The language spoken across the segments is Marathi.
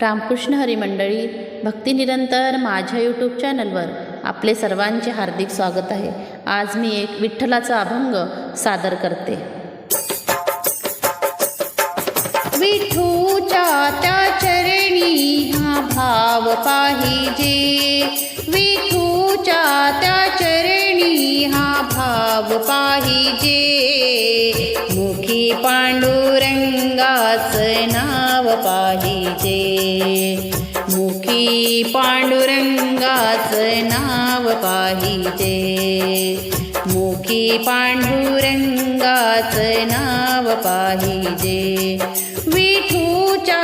रामकृष्ण हरिमंडळी भक्तिनिरंतर माझ्या यूट्यूब चॅनलवर आपले सर्वांचे हार्दिक स्वागत आहे. आज मी एक विठ्ठलाचा अभंग सादर करते. विठूच्या त्या चरणी हा भाव पाहिजे. विठूच्या त्या चरणी हा भाव पाहिजे. मुखी पांडुरंगाच ना पाहिजे मुखी पांडुरंगाचं नाव पाहिजे मुखी पांडुरंगाचं नाव पाहिजे विठूच्या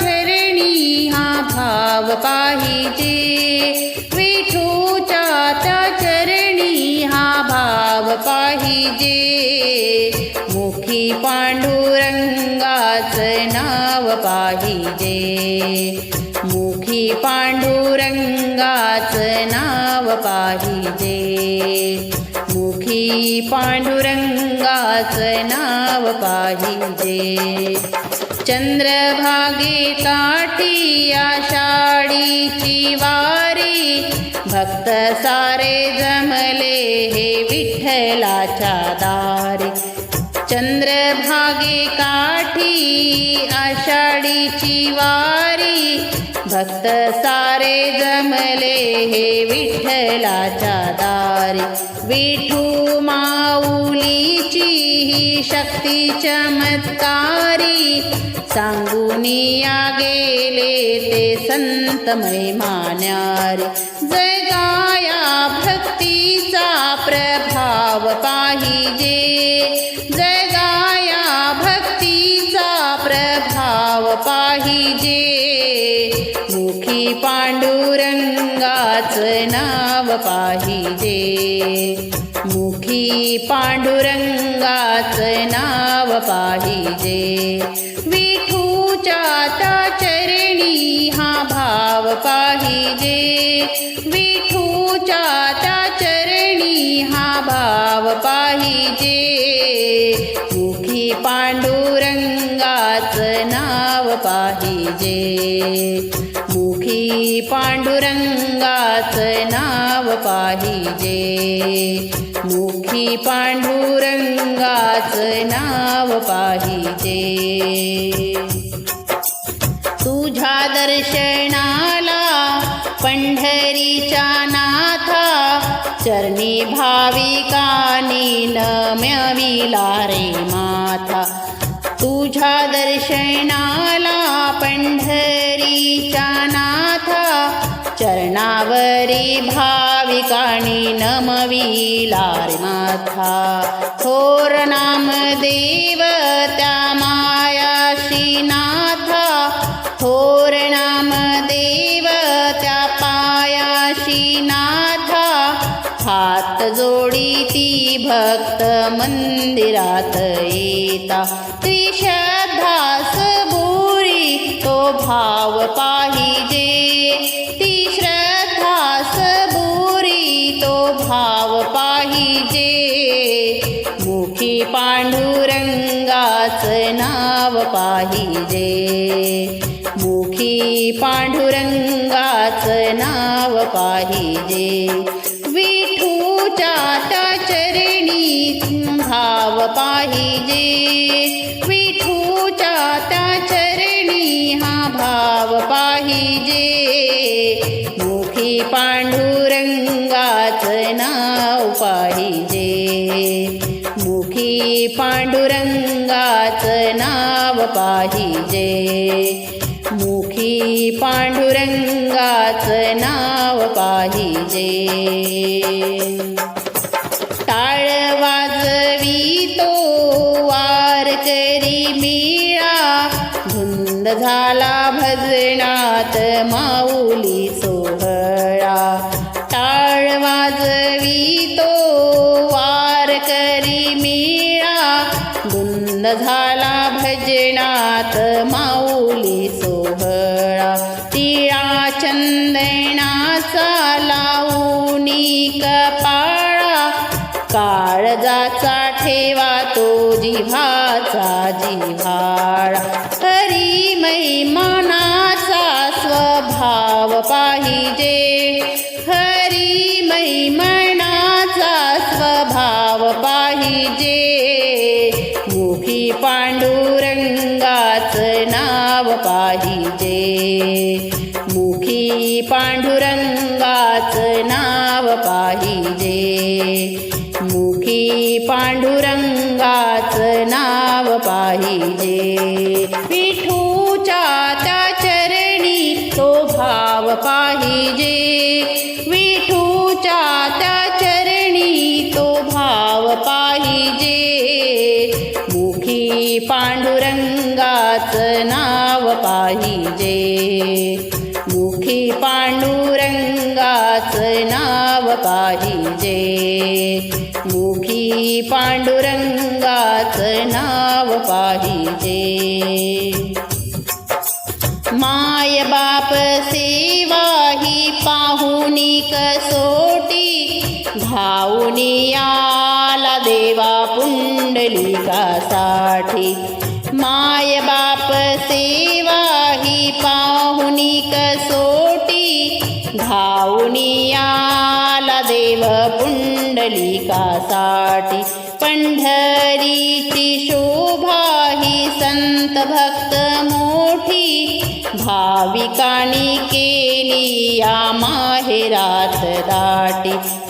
चरणी हा भाव पाहिजे विठूच्या चरणी हा भाव पाहिजे मुखी पांडुरंग नाव पाहिजे. मुखी पांडुरंगाच नाव पाहिजे. मुखी पांडुरंगाच नाव पाहिजे. चंद्रभागे काठी आषाढीची वारी भक्त सारे जमले हे विठ्ठलाच्या दारी. चंद्रभागे काठी आषाढीची वारी भक्त सारे जमले हे विठ्ठलाच्या दारी. विठू माऊलीची ही शक्ती चमत्कारी सांगुनिया या गेले ते संतमय मान्यारे. जगाया भक्तीचा प्रभाव पाहिजे जय पाहिजे. मुखी पांडुरंगाच नाव पाहिजे. मुखी पांडुरंगाच नाव पाहिजे. विठूच्या त्या चरणी हा भाव पाहिजे. विठूच्या त्या चरणी हा भाव पाहिजे. मुखी पांडुरंगाच नाव पाहिजे. मुखी पांडुरंगाच नाव पाहिजे. मुखी पांडुरंगाच नाव पाहिजे. तुझ्या दर्शनाला पंढरीच्या नाथा चरणी भाविकानी नम्यविला रे माथा. तुझ्या दर्शना पंढरीच्या नाथा चरणावरी भाविकाणी नमविलार माथा. हो थोर नाम देव त्या मायाशी नाथा. हो थोर नाम देव त्या पायाशी नाथा. हात जोडी ती भक्त मंदिरात येता. त्रिश्रद्धा भाव पाहिजे. ती श्रद्धा सबुरी तो भाव पाहिजे. मुखी पांडुरंगाच नाव पाहिजे. मुखी पांडुरंगाच नाव पाहिजे. विठूच्या त्या चरणी भाव पाहिजे. पाहिजे. मुखी पांडुरंगाच नाव पाहिजे. मुखी पांडुरंगाच नाव पाहिजे. मुखी पांडुरंगाच नाव पाहिजे. टाळ वाजवी तो वार करी झाला भजनात माऊली सोहळा. टाळ वाजवी तो वार करी मिळा धुंद झाला भजनात माऊली सोहळा. तिळा चंदनाचा लावणी कपाळा. काळजाचा ठेवा तो जिव्हाचा जिव्हाळा. पांडुरंगाच नाव पाहिजे. मुखी पांडुरंगाच नाव पाहिजे. मुखी पांडुरंगाच नाव पाहिजे. विठूच्या त्या चरणी तो भाव पाहिजे. पांडुरंगाच नाव पाहिजे. मुखी पांडुरंगाच नाव पाहिजे. मुखी पांडुरंगाच नाव पाहिजे. माय बाप सेवा ही पाहुनी कसोटी धावूनी आला देवा पुंडलिकासाठी माय बाप सेवा ही पाहुनी कसोटी. धावूनी आला देव पुंडलिकासाठी पंढरीची शोभा ही संत भक्त मोठी. भाविकाणी केली या माहेरात दाटी.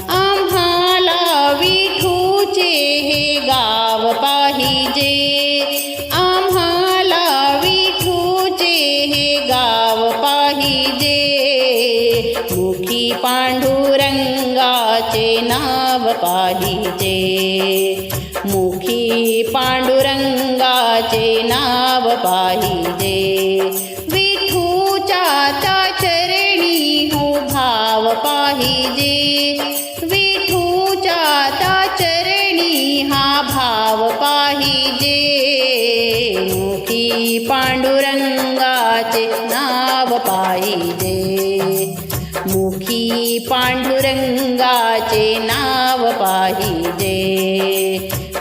नाव पाहिजे मुखी पांडुरंगाचे नाव पाहिजे. विठूच्या चरणी हो भाव पाहिजे. विठूच्या चरणी हा भाव पाहिजे. मुखी पांडुरंगाचे नाव पांडुरंगाचे नाव पाहिजे.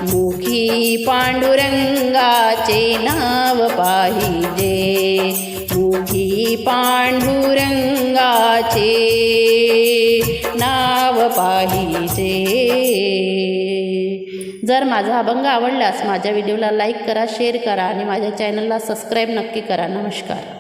मुखी पांडुरंगाचे नाव पाहिजे. मुखी पांडुरंगाचे नाव पाहिजे. जर माझा अभंग आवडल्यास माझ्या व्हिडिओला लाईक करा शेअर करा आणि माझ्या चॅनलला सबस्क्राईब नक्की करा. नमस्कार.